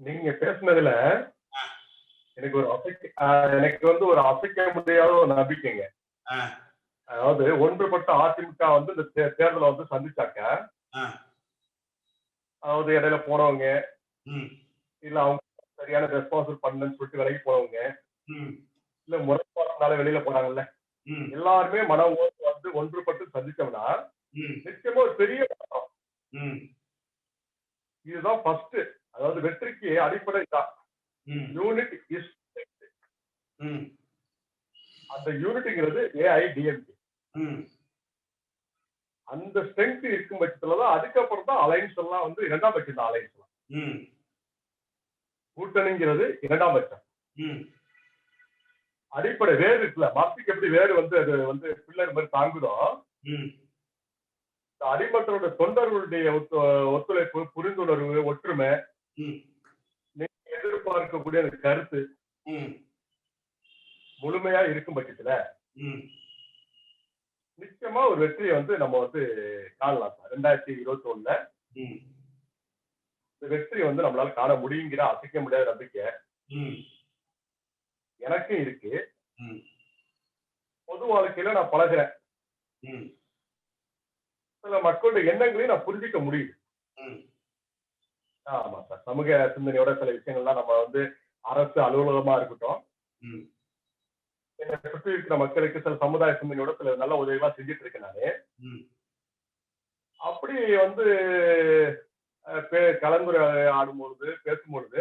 நீங்க பேசுனதுல. எனக்கு ஒரு எனக்கு வந்து ஒரு அசைக்க முடியாத ஒரு நம்பிக்கைங்க. அதாவது ஒன்றுபட்ட அதிமுக வந்து இந்த தேர்தலை வந்து சந்திச்சாக்க. அதாவது இடையில போனவங்க இல்ல அவங்க சரியான ரெஸ்பான்சிபிள் பண்ணலன்னு சொல்லிட்டு விலகி போனவங்க இல்ல முறைப்பாடுனால வெளியில போனாங்கல்ல ம். எல்லாருமே மன ஓட்டு வந்து ஒன்றுபட்டு சந்திச்சோம்னா நிச்சயமா ஒரு பெரிய இதுதான் ஃபர்ஸ்ட் அதாவது வெற்றிக்கு அடிப்படை தான். யூனிட் இஸ் ம். அந்த யூனிட்ங்கிறது ஏஐடிஎம்கே அந்த ஸ்ட்ரென்த் இருக்கும் பட்சத்துல தான் அதுக்கப்புறம் தான் அலைன்ஸ் எல்லாம் வந்து இரண்டாம் பட்சம் தான் அலைன்ஸ் எல்லாம். கூட்டணிங்கிறது இரண்டாம் பட்சம். ம். அடிப்படை வேறு இருக்குல்ல மரத்துக்கு எப்படி வேறு வந்து அது வந்து பில்லர் மாதிரி தாங்குதோ அடிமட்டோட தொண்டர்களுடைய ஒத்து- ஒத்துழைப்பு புரிந்துணர்வு ஒற்றுமை எதிர்பார்க்கக்கூடிய அந்த கருத்து முழுமையா இருக்கும் பட்சத்துல நிச்சயமா ஒரு வெற்றியை வந்து நம்ம வந்து காணலாம் சார். ரெண்டாயிரத்தி இருபத்தி ஒண்ணுல இந்த வெற்றி வந்து நம்மளால காண முடியுங்கிற அசைக்க முடியாத நம்பிக்கை எனக்கும் இருக்கு. பொது வாழ்க்கையில நான் பழகுறேன். சில மக்களுடைய எண்ணங்களையும் நான் புரிஞ்சிக்க முடியுது. ஆமா சார். சமூக சிந்தனையோட சில விஷயங்கள்லாம் நம்ம வந்து அரசு அலுவலகமா இருக்கட்டும். என்னை சுற்றி இருக்கிற மக்களுக்கு சில சமுதாய சிந்தனையோட சில நல்ல உதவியா செஞ்சுட்டு இருக்கேன் நானு. அப்படி வந்து அஹ், பே- கலந்துரையாடும் பொழுது பேசும்பொழுது.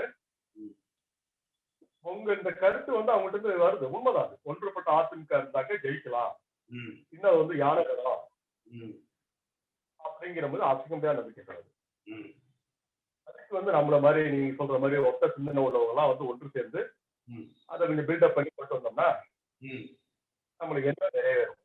உங்க இந்த கருத்து வந்து அவங்ககிட்ட இருந்து வருது. உண்மைதான் அது. ஒன்றுபட்ட அதிமுக இருந்தாக்க ஜெயிக்கலாம். இன்னும் வந்து யானை அப்படிங்கிற போது அசைக்க முடியாத நம்பிக்கை கிடையாது வந்து நம்மள மாதிரி நீங்க சொல்ற மாதிரி ஒத்த சிந்தனை உள்ளவங்க எல்லாம் வந்து ஒன்று சேர்ந்து. அதை கொஞ்சம் பில்டப் பண்ணி கொண்டு வந்தோம்னா நம்மளுக்கு என்ன நிறைவேறும்